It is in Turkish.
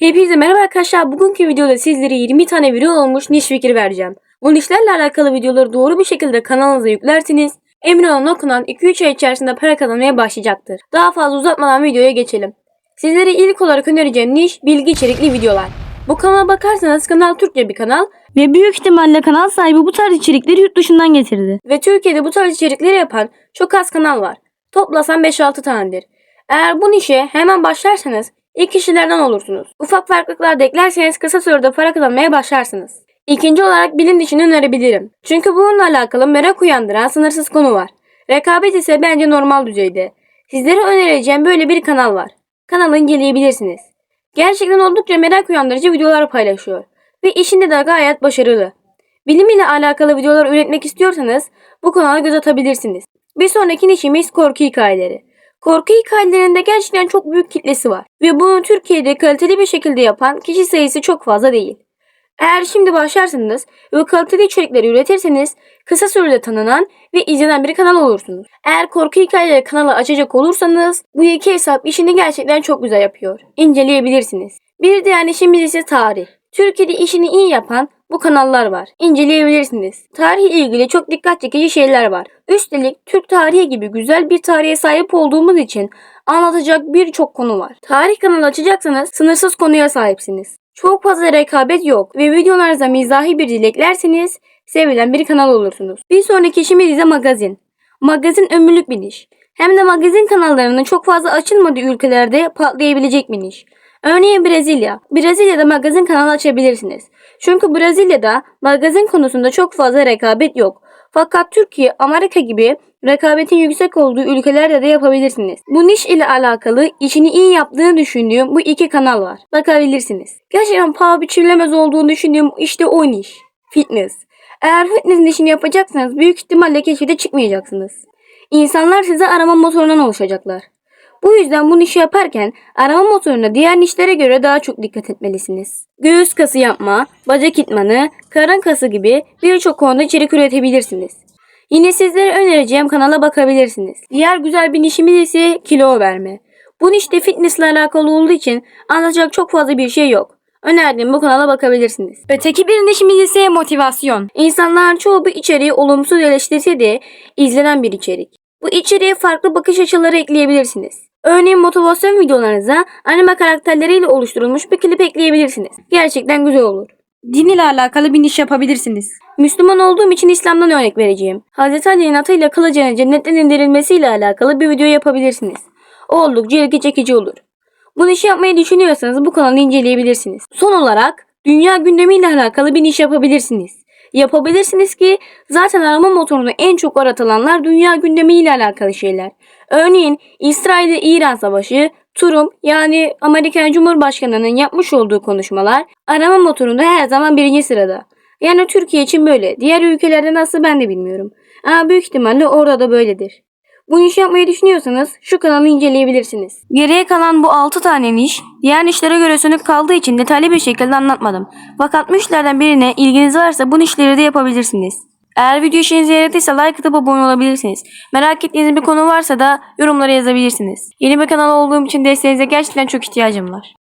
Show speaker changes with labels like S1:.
S1: Hepinize merhaba arkadaşlar. Bugünkü videoda sizlere 20 tane video olmuş niş fikir vereceğim. Bu nişlerle alakalı videoları doğru bir şekilde kanalınıza yüklerseniz emin olun o kanal 2-3 ay içerisinde para kazanmaya başlayacaktır. Daha fazla uzatmadan videoya geçelim. Sizlere ilk olarak önereceğim niş bilgi içerikli videolar. Bu kanala bakarsanız kanal Türkçe bir kanal
S2: Ve büyük ihtimalle kanal sahibi bu tarz içerikleri yurt dışından getirdi.
S1: ve Türkiye'de bu tarz içerikleri yapan çok az kanal var. Toplasan 5-6 tanedir. Eğer bu nişe hemen başlarsanız ilk kişilerden olursunuz. Ufak farklılıklar da eklerseniz kısa sürede para kazanmaya başlarsınız. İkinci olarak bilim dişini önerebilirim. Çünkü bununla alakalı merak uyandıran sınırsız konu var. Rekabet ise bence normal düzeyde. Sizlere önereceğim böyle bir kanal var. Kanalı inceleyebilirsiniz. Gerçekten oldukça merak uyandırıcı videolar paylaşıyor. Ve işinde de gayet başarılı. Bilim ile alakalı videolar üretmek istiyorsanız bu kanala göz atabilirsiniz. Bir sonraki işimiz korku hikayeleri. Korku hikayelerinde gerçekten çok büyük kitlesi var. Ve bunu Türkiye'de kaliteli bir şekilde yapan kişi sayısı çok fazla değil. Eğer şimdi başlarsanız ve kaliteli içerikleri üretirseniz kısa sürede tanınan ve izlenen bir kanal olursunuz. Eğer korku hikayeleri kanalı açacak olursanız bu iki hesap işini gerçekten çok güzel yapıyor. İnceleyebilirsiniz. Bir diğer işimiz ise tarih. Türkiye'de işini iyi yapan bu kanallar var. İnceleyebilirsiniz. Tarihle ilgili çok dikkat çekici şeyler var. Üstelik Türk tarihi gibi güzel bir tarihe sahip olduğumuz için anlatacak birçok konu var. Tarih kanalı açacaksanız sınırsız konuya sahipsiniz. Çok fazla rekabet yok ve videolarınıza mizahi bir dil eklerseniz sevilen bir kanal olursunuz. Bir sonraki işimiz ise magazin. Magazin ömürlük bir iş. Hem de magazin kanallarının çok fazla açılmadığı ülkelerde patlayabilecek bir iş. Örneğin Brezilya. Brezilya'da magazin kanalı açabilirsiniz. Çünkü Brezilya'da magazin konusunda çok fazla rekabet yok. Fakat Türkiye, Amerika gibi rekabetin yüksek olduğu ülkelerde de yapabilirsiniz. Bu niş ile alakalı işini iyi yaptığını düşündüğüm bu iki kanal var. Bakabilirsiniz. Gerçekten paha biçilemez olduğunu düşündüğüm işte o niş. Fitness. Eğer fitness işini yapacaksanız büyük ihtimalle keşfete çıkmayacaksınız. İnsanlar size arama motorundan oluşacaklar. Bu yüzden bu nişi yaparken arama motoruna diğer nişlere göre daha çok dikkat etmelisiniz. Göğüs kası yapma, bacak itmanı, karın kası gibi birçok konuda içerik üretebilirsiniz. Yine sizlere önereceğim kanala bakabilirsiniz. Diğer güzel bir nişimiz ise kilo verme. Bu niş de fitnessle alakalı olduğu için anlatacak çok fazla bir şey yok. Önerdiğim bu kanala bakabilirsiniz. Öteki bir nişimiz ise motivasyon. İnsanlar çoğu bu içeriği olumsuz eleştirse de izlenen bir içerik. Bu içeriğe farklı bakış açıları ekleyebilirsiniz. Örneğin motivasyon videolarınıza anime karakterleriyle oluşturulmuş bir klip ekleyebilirsiniz. Gerçekten güzel olur. Din ile alakalı bir niş yapabilirsiniz. Müslüman olduğum için İslam'dan örnek vereceğim. Hz. Ali'nin atıyla kılıcının cennetten indirilmesiyle alakalı bir video yapabilirsiniz. Oldukça ilgi çekici olur. Bu işi yapmayı düşünüyorsanız bu kanalı inceleyebilirsiniz. Son olarak dünya gündemiyle alakalı bir iş yapabilirsiniz. Yapabilirsiniz ki zaten arama motorunu en çok aratılanlar dünya gündemiyle alakalı şeyler. Örneğin İsrail ile İran savaşı, Trump yani Amerikan Cumhurbaşkanı'nın yapmış olduğu konuşmalar arama motorunda her zaman birinci sırada. Yani Türkiye için böyle. Diğer ülkelerde nasıl ben de bilmiyorum. Ama büyük ihtimalle orada da böyledir. Bu iş yapmayı düşünüyorsanız şu kanalı inceleyebilirsiniz. Geriye kalan bu 6 tane niş diğer nişlere göre sönük kaldığı için detaylı bir şekilde anlatmadım. Fakat bu işlerden birine ilginiz varsa bu nişleri de yapabilirsiniz. Eğer video işinize yaradıysa like atıp abone olabilirsiniz. Merak ettiğiniz bir konu varsa da yorumlara yazabilirsiniz. Yeni bir kanal olduğum için desteğinize gerçekten çok ihtiyacım var.